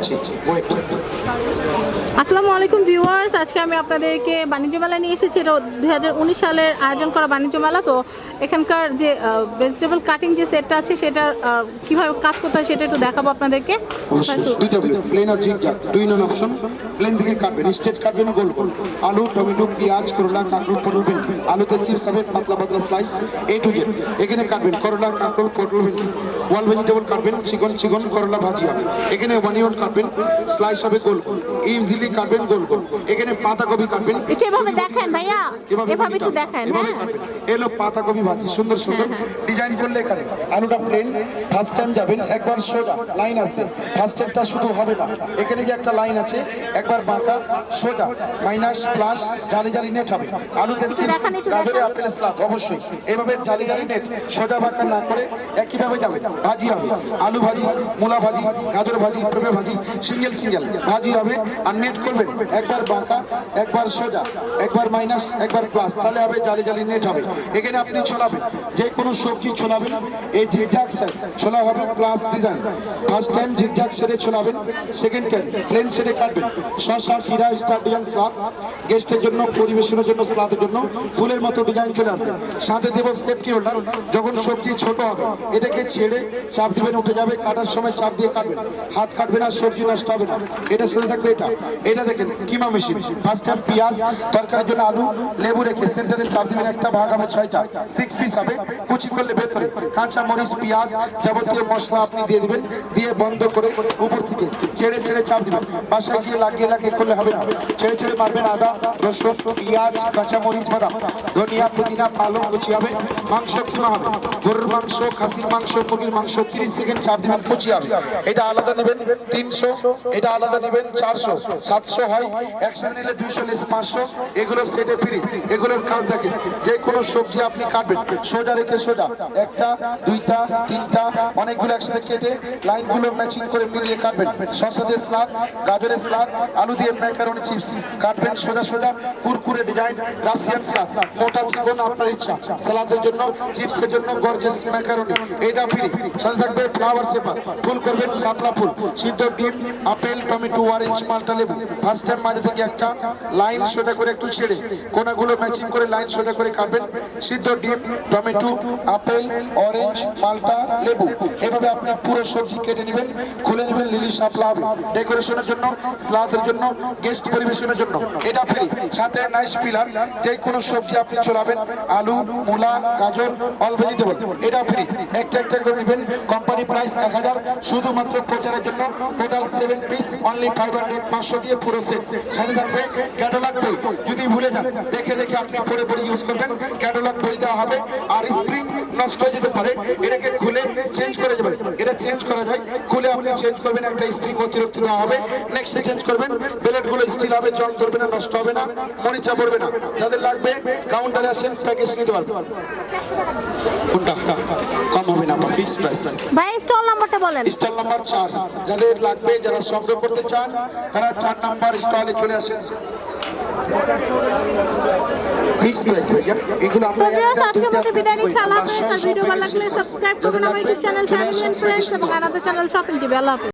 Oito. Oito. আসসালামু আলাইকুম viewers, আজকে আমি আপনাদেরকে বাণিজ্য মেলা নিয়ে এসেছি। এটা দুই সালের আয়োজন করা বাণিজ্য মেলা। তো এখানকার যে ভেজিটেবল কাটিং যে সেটটা আছে, সেটা কীভাবে কাজ করতে হয় সেটা একটু দেখাবো আপনাদেরকে। দুইটা প্লেন আর জিগজাগ দুই নন অপশন প্লেন থেকে কাটবেন স্ট্রেট কাটবেন গোল গোল আলু, টমেটো, পেঁয়াজ, করলা, কাঁকরোল, পটল ভেন্ডি আলুতে চিপস হবে, পাতলা পাতলা স্লাইস এ টু জেড এখানে কাটবেন করলা, কাঁকরোল, পটল ভেন্ডি ওয়াল ভেজিটেবল কাটবেন, চিকন চিকন করলা ভাজি হবে। এখানে অনিয়ন কাটবেন স্লাইস হবে গোল। গোল ইজিলি কাটবেন গোল গোল। এখানে পাতাকপি কাটবেন। এভাবে দেখেন ভাইয়া। এভাবে একটু দেখেন হ্যাঁ। এলো পাতাকপি ভাজি সুন্দর সুন্দর। ডিজাইন করলে এখানে আলুটা প্লেন ফার্স্ট টাইম যাবেন একবার সোজা লাইন আসবে। ফার্স্ট টাইমটা শুধু হবে না। এখানে যে একটা লাইন আছে একবার বাঁকা সোজা মাইনাস প্লাস জালি জালি নেট হবে। আলুতে চিপস গাজরে আপেল স্লাদ অবশ্যই। এভাবে জালি জালি নেট সোজা বাঁকা না করে একইভাবে যাবে। ভাজি হবে। আলু ভাজি মূলা ভাজি গাজর ভাজি পেঁপে ভাজি সিঙ্গেল সিঙ্গেল। ভাজি হবে। আর নেট করবেন। একবার বাঁকা, একবার সোজা, একবার মাইনাস একবার প্লাস তাহলে হবে জালি জালি নেট হবে। এখানে আপনি ছোলাবেন, যে কোনো সবজি ছোলাবেন, এই ঝিকঝাক সেট ছোলা হবে plus design first time zigzag সেটে ছোলাবেন সেকেন্ড টাইম প্লেন সেটে কাটবেন। শসা খিরা স্টার ডিজাইন স্লাদ গেস্টের জন্য, পরিবেশনের জন্য স্লাদের জন্য, ফুলের মতো ডিজাইন চলে আসবে। সাথে দেবো সেফটি হোল্ডার যখন সবজি ছোট হবে, এটাকে ছেড়ে চাপ দিবেন, উঠে যাবে, কাটার সময় চাপ দিয়ে কাটবেন। হাত কাটবে না, সবজি নষ্ট হবে না। এটা সাথে থাকবে এটা। এটা দেখেন, কিমা মেশিন ফার্স্ট টাইম পেঁয়াজ, তরকারির জন্য আলু, লেবু রেখে সেন্টারে চাপ দিবেন একটা ভাগ হবে ছয়টা। সিক্স পিস হবে, কুচি করলে ভেতরে কাঁচা মরিচ, পেঁয়াজ যাবতীয় মশলা আপনি দিয়ে দিবেন, দিয়ে বন্ধ করে উপর থেকে ছেড়ে ছেড়ে চাপ দিবেন। বাসায় গিয়ে লাগিয়ে লাগিয়ে করলে হবে না। ছেড়ে ছেড়ে মারবেন আদা, রসুন, পেঁয়াজ কাঁচা মরিচ বাদাম। ধনিয়া, পুদিনা, পালং কুচি হবে, মাংস কিমা হবে? গরুর মাংস, খাসির মাংস, মুরগির মাংস, তিরিশ সেকেন্ড চাপ দিবেন, কুচি হবে। এটা আলাদা নেবেন তিনশো, এটা আলাদা নেবেন চারশো। সাতশো হয়, একসাথে নিলে দুইশো লেস পাঁচশো। এগুলো সেটে ফ্রি এগুলোর কাজ দেখেন, যে কোনো সবজি আপনি কাটবেন, সোজা রেখে সোজা, একটা, দুইটা, তিনটা, অনেকগুলো একসাথে কেটে লাইনগুলো ম্যাচিং করে মিলিয়ে কাটবেন। শসা দিয়ে স্লাদ গাজরের স্লাদ আলু দিয়ে ম্যাকারনি চিপস কাটবেন সোজা সোজা, কুরকুরে ডিজাইন রাশিয়ান স্লাদ মোটা চিকন আপনার ইচ্ছা। সালাদের জন্য, চিপসের জন্য গর্জেস ম্যাকারনি এটা ফ্রি সাথে থাকবে ফ্লাওয়ার সেপার ফুল করবেন শাপলা ফুল, সিদ্ধ ডিম, আপেল, টমেটো অরেঞ্জ মালটা লেবু। ফার্স্ট মাঝে থেকে একটা লাইন সোজা করে একটু ছেড়ে, কোনাগুলো ম্যাচিং করে লাইন সোজা করে কাটবেন। সিদ্ধ ডিম, টমেটো, আপেল অরেঞ্জ মালটা লেবু। এভাবে আপনি পুরো সবজি কেটে নেবেন, খুলে নেবেন লিলি শাপলা হবে। ডেকোরেশনের জন্য স্লাদের জন্য গেস্ট পরিবেশনের জন্য। এটা ফ্রি সাথে নাইস পিলার যে কোনো সবজি আপনি চলাবেন, আলু, মূলা, গাজর অল ভেজিটেবল এটা ফ্রি একটা একটা করে নেবেন। কোম্পানি প্রাইস এক হাজার। শুধুমাত্র প্রচারের জন্য total seven piece only five hundred পাঁচশো দিয়ে পুরো সেট সাথে থাকবে ক্যাটালগ বই। যদি ভুলে যান, দেখে দেখে আপনি পরে পরে ইউজ করবেন। ক্যাটালগ বই দেওয়া হবে। আর স্প্রিং নষ্ট হয়ে যেতে পারে এটাকে খুলে চেঞ্জ করে যাবেন এটা চেঞ্জ করা যায়। খুলে আপনি চেঞ্জ করবেন একটা স্প্রিং অতিরিক্ত দেওয়া হবে। নেক্সট চেঞ্জ করবেন বেলেটগুলো স্টিল হবে জং ধরবে না নষ্ট হবে না মরিচা পড়বে না। যাদের লাগবে কাউন্টারে আসেন প্যাকেজ নিতে পারবেন। কোনটা? কম হবে না ফিক্স প্রাইস ভাই স্টল নাম্বারটা বলেন। স্টল নাম্বার যাদের লাগবে যারা সংগ্রহ করতে চান তারা চার নাম্বার স্টলে চলে আসেন। ফিক্স প্রাইস ভাইয়া এগুলো ভিউয়ার্স একটা দুইটা বিদায় নিচ্ছি আল্লাহ হাফেজ আর ভিডিও ভালো লাগলে। সাবস্ক্রাইব করুন আমার YouTube channel family and friends এবং। আমাদের চ্যানেল শপিং টিভি আল্লাহ হাফেজ